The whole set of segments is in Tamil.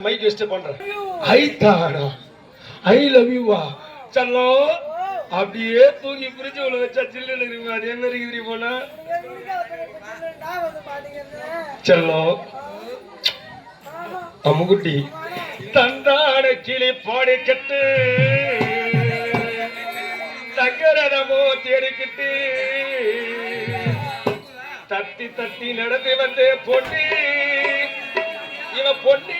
மைக் வெஸ்ட் பண்றேன். ஐ தாடா ஐ லவ் யூவா சல்லோ அப்படியே தூக்கி பிரிச்சு உள்ள வச்சா சில்லுன்னு இருக்கு அது என்ன இருக்குது போனா செல்லோ அம்முக்குட்டி தந்தாட கிளி பாடி கட்டு தங்கரதமோ தேடிக்கிட்டு தட்டி தட்டி நடந்து வந்து பொண்ணு இவன் பொண்ணு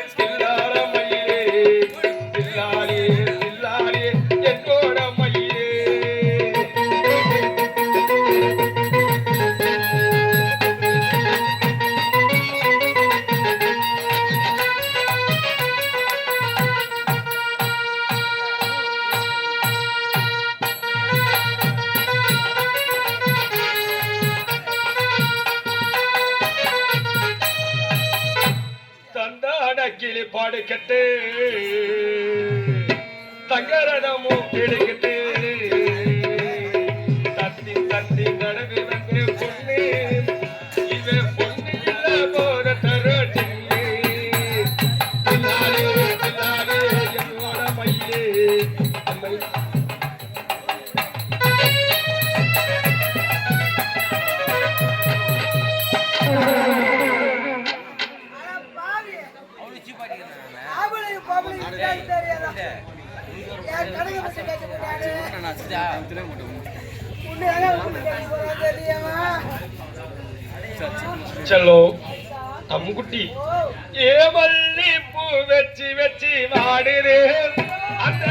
It's கிளி பாடு கட்டு செல்லோ அம்முக்குட்டி ஏ மல்லி பூ வச்சு வச்சு வாடுறே அந்த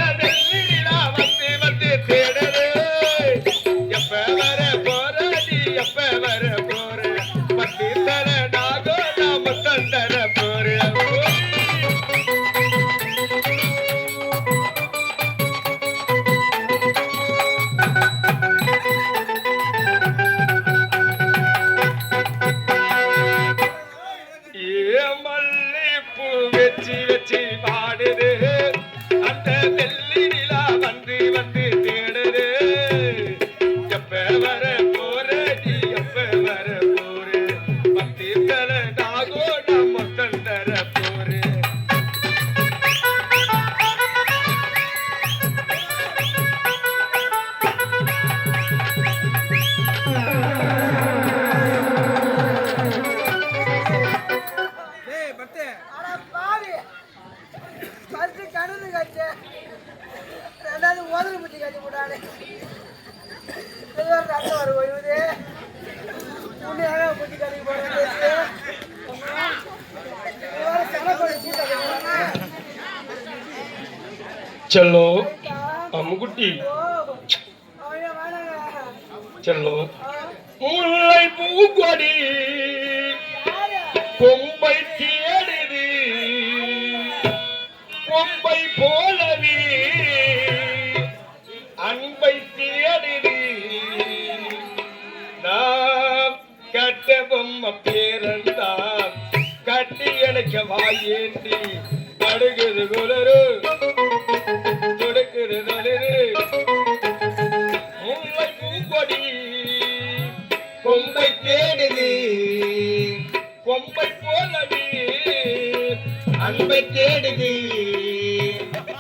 செல்லோ அம்முக்குட்டி செல்லோ முல்லை பூங்கொடி கொம்பை தேடுது கொம்பை போலவே பொம்மை பேரந்தான் கட்டி எனக்கு வாயேந்தி நடுகுது குளரு தொடுக்குது நடுரு முல்லை பூங்கொடி கொம்பை தேடுது. கொம்பை போலவே அன்பை தேடுது.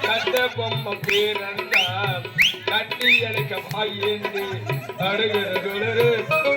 கட்ட பொம்மை பேரண்டா கட்டி அழைக்க வாயேந்து அடுகிற குளரு.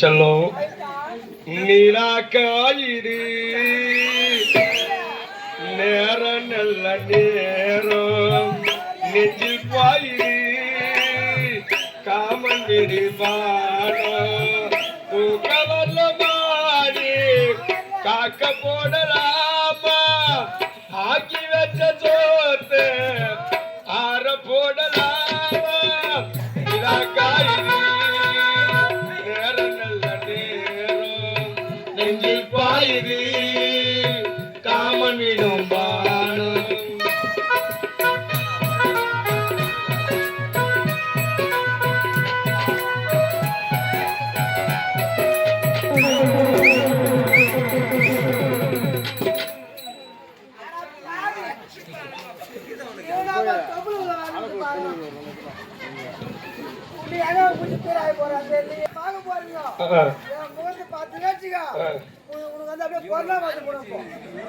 செல்லோ நீலா காயிடு நேரம் நல்ல நேரம் நெஞ்சில் பாயிடு காமன் பாடம் தூக்கவல்ல மாடி காக்க போடலாமா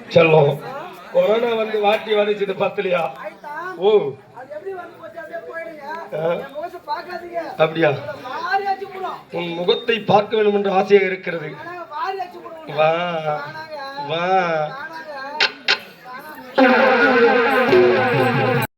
செல்லும் கொரோனா வந்து வாட்டி வதச்சிட்டு பத்தலையா? ஓ. அப்படியா? உன் முகத்தை பார்க்க வேண்டும் என்று ஆசையாக இருக்கிறது. வா. வா.